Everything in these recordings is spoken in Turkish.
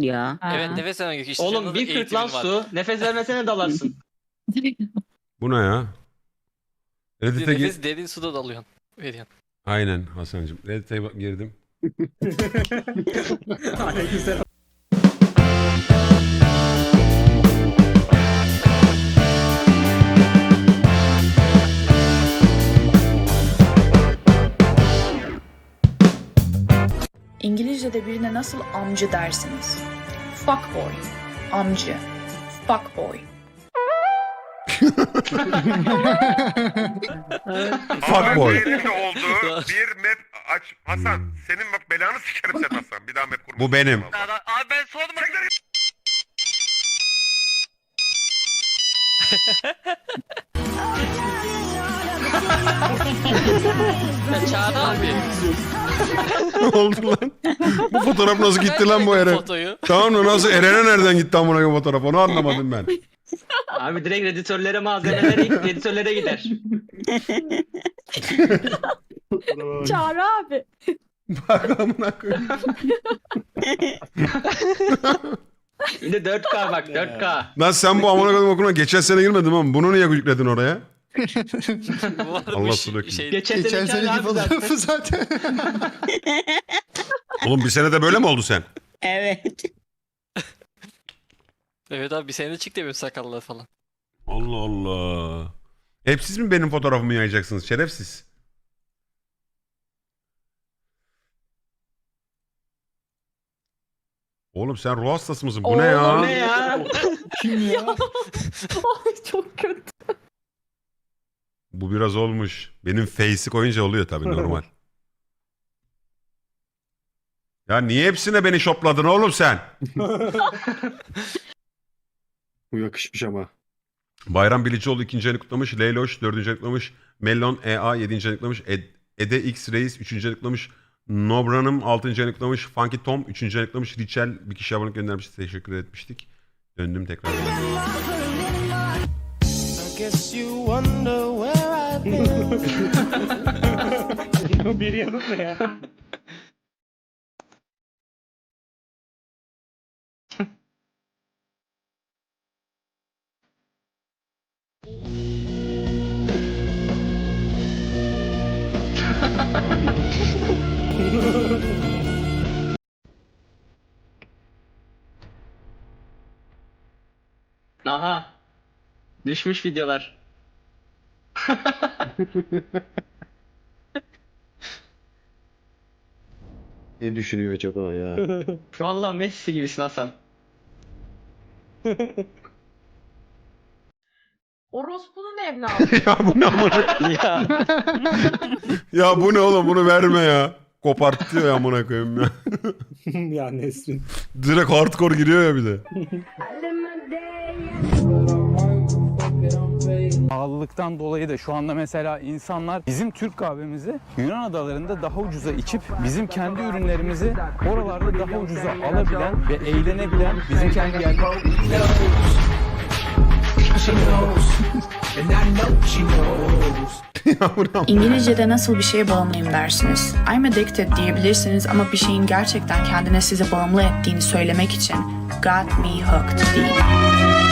ya. Evet Ha. nefes almak işte. Oğlum bir kırk lan su. Nefes vermesene dalarsın. Bu ne ya? Reddit'e gir. nefes derin suda dalıyorsun. Veriyorsun. Aynen Hasan'cığım. Reddit'e bak- girdim. İngilizce'de birine nasıl amcı dersiniz? Fuckboy. Amcı. Fuckboy. Fuckboy. Benim de oldu. Bir map aç. Hasan senin bak belanı sikerim sen Hasan. Bir daha map kurma. Bu benim. Abi ben sordum. Çağrı abi. ne oldu lan? Bu fotoğraf nasıl gitti lan bu Eren? Fotoyu. Tamam mı? Nasıl Eren'e nereden gitti amına koyayım fotoğraf? Onu anlamadım ben. Abi direkt editörlere malzemeler editörlere gider. Çağrı abi. Bak amına koyayım. Bir de 4K bak 4K. Lan sen bu amına koyayım okuluna geçen sene girmedin ama bunu niye yükledin oraya? Allah Varmış su dökün. şey. Geçen, Geçen seneki fotoğrafı zaten. Oğlum bir senede böyle mi oldu sen? Evet. Evet abi bir sene çıktı benim sakallar falan. Allah Allah. Hep siz mi benim fotoğrafımı yayacaksınız şerefsiz? Oğlum sen ruh hastası mısın? Bu ne ya? Bu ne ya? Kim ya? Çok kötü. Bu biraz olmuş. Benim face'i koyunca oluyor tabii normal. ya niye hepsine beni şopladın oğlum sen? Bu yakışmış ama. Bayram Bilicioğlu ikinci ayını kutlamış. Leyloş dördüncü ayını kutlamış. Melon EA yedinci ayını kutlamış. Ed, Ede X Reis üçüncü ayını kutlamış. Nobran'ım altıncı ayını kutlamış. Funky Tom üçüncü ayını kutlamış. Richel bir kişi abonelik göndermiş. Teşekkür etmiştik. Döndüm tekrar. Bir yanında ya. Aha. Düşmüş videolar. Ne düşünüyor acaba ya? Vallahi Messi gibisin Hasan. Orospu'nun evladı. ya bu ne amına? ya. Ya bu ne oğlum bunu verme ya. Kopartıyor ya amına koyayım ya. ya Nesrin. Direkt hardcore giriyor ya bir de. Pahalılıktan dolayı da şu anda mesela insanlar bizim Türk kahvemizi Yunan adalarında daha ucuza içip bizim kendi ürünlerimizi oralarda daha ucuza alabilen ve eğlenebilen bizim kendi yerlerimiz. İngilizce'de nasıl bir şeye bağımlıyım dersiniz? I'm addicted diyebilirsiniz ama bir şeyin gerçekten kendine sizi bağımlı ettiğini söylemek için got me hooked değil.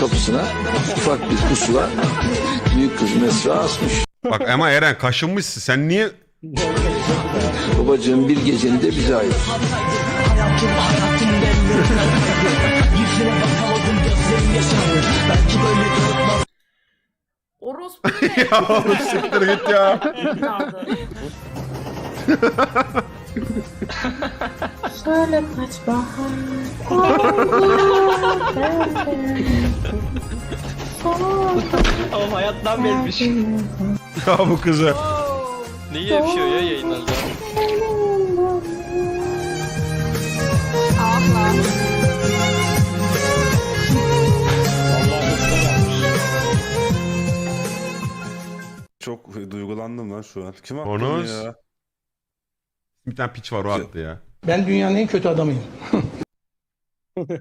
Kapısına ufak bir pusula büyük kız Mesra asmış. Bak ama Eren kaşınmışsın. Sen niye Babacığım bir geceni de bize ayır. Orospu'nun ya oğlum siktir git ya. evladı. Oğlum hayattan bezmiş. Ya bu kızı. Neyi yapıyor ya yayınlarda? Çok duygulandım lan şu an. Kim attı ya? Bir tane piç var o attı ya. Ben dünyanın en kötü adamıyım.